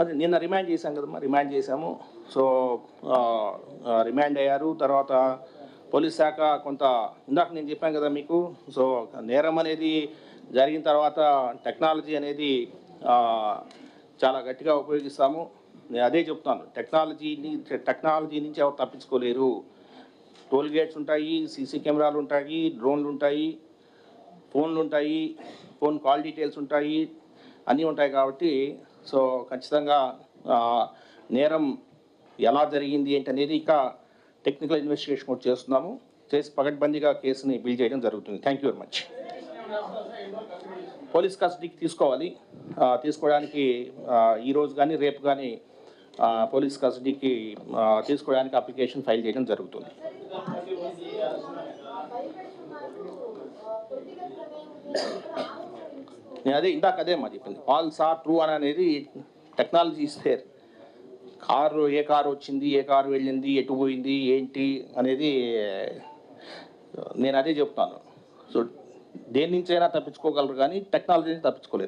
అది నిన్న రిమాండ్ చేశాం కదమ్మా రిమాండ్ చేశాము. సో రిమాండ్ అయ్యారు. తర్వాత పోలీస్ శాఖ కొంత ఇందాక నేను చెప్పాను కదా మీకు సో నేరం అనేది జరిగిన తర్వాత టెక్నాలజీ అనేది చాలా గట్టిగా ఉపయోగిస్తాము. నేను అదే చెప్తాను. టెక్నాలజీని టెక్నాలజీ నుంచి ఎవరు తప్పించుకోలేరు. టోల్ గేట్స్ ఉంటాయి సీసీ కెమెరాలు ఉంటాయి డ్రోన్లు ఉంటాయి ఫోన్లు ఉంటాయి ఫోన్ కాల్ డీటెయిల్స్ ఉంటాయి అన్నీ ఉంటాయి కాబట్టి సో ఖచ్చితంగా నేరం ఎలా జరిగింది ఏంటి అనేది ఇక టెక్నికల్ ఇన్వెస్టిగేషన్ కూడా చేస్తున్నాము. చేసి పగడ్బందీగా కేసుని బిల్ చేయడం జరుగుతుంది. Thank you very much. Police కస్టడీకి తీసుకోవాలి. తీసుకోవడానికి ఈరోజు కానీ రేపు కానీ పోలీస్ కస్టడీకి తీసుకోవడానికి అప్లికేషన్ ఫైల్ చేయడం జరుగుతుంది. నేను అదే ఇందాక అదే మా చెప్పింది ఫాల్స్ ఆర్ ట్రూ అని అనేది టెక్నాలజీ ఇస్తే కారు ఏ కారు వచ్చింది ఏ కారు వెళ్ళింది ఎటు పోయింది ఏంటి అనేది నేను అదే చెప్తాను. సో దేని నుంచైనా తప్పించుకోగలరు కానీ టెక్నాలజీ తప్పించుకోలేరు.